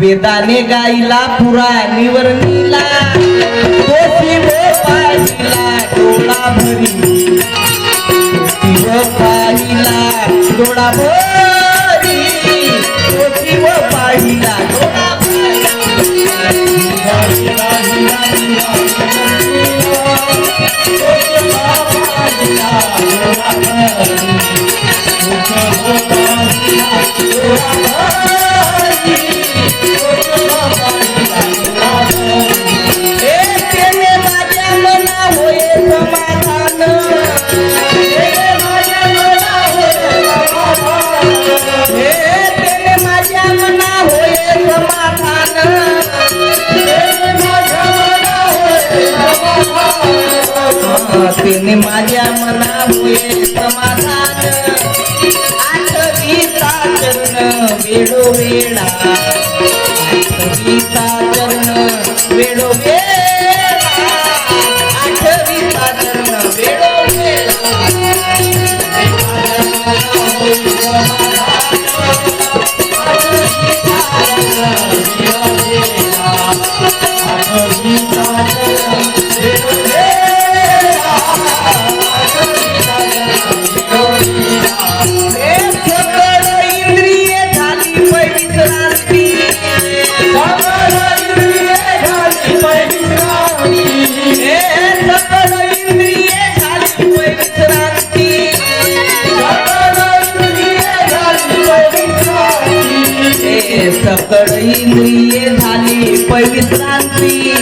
वेदाने गाईला पुरा नीला तो व पाहिला डोळा भरी. व पाहिला डोळा भरी. तो शिव पाहिला डोळा Oh, तिने माझ्या मना होय समाधान. आठवीचा चरण वेळोवेळा. आठवीचा चरण वेळो सकळ इंद्रिये झाली पवित्रांती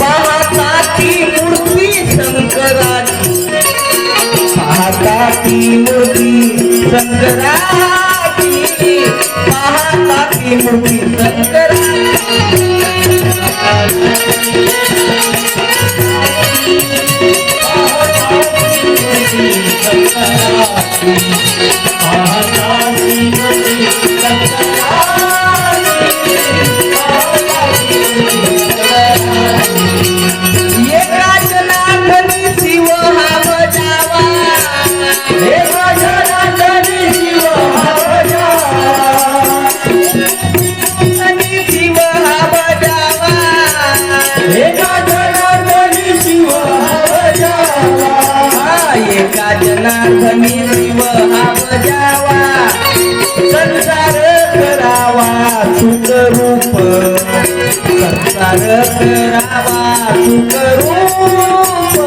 पाहता ती मूर्ती शंकराची. पाहता ती मूर्ती शंकराची. पाहता ती मूर्ती शंकर जनार्दनी शिव हा बजावा संसार करावा सुख रूप संसार करावा सुख रूप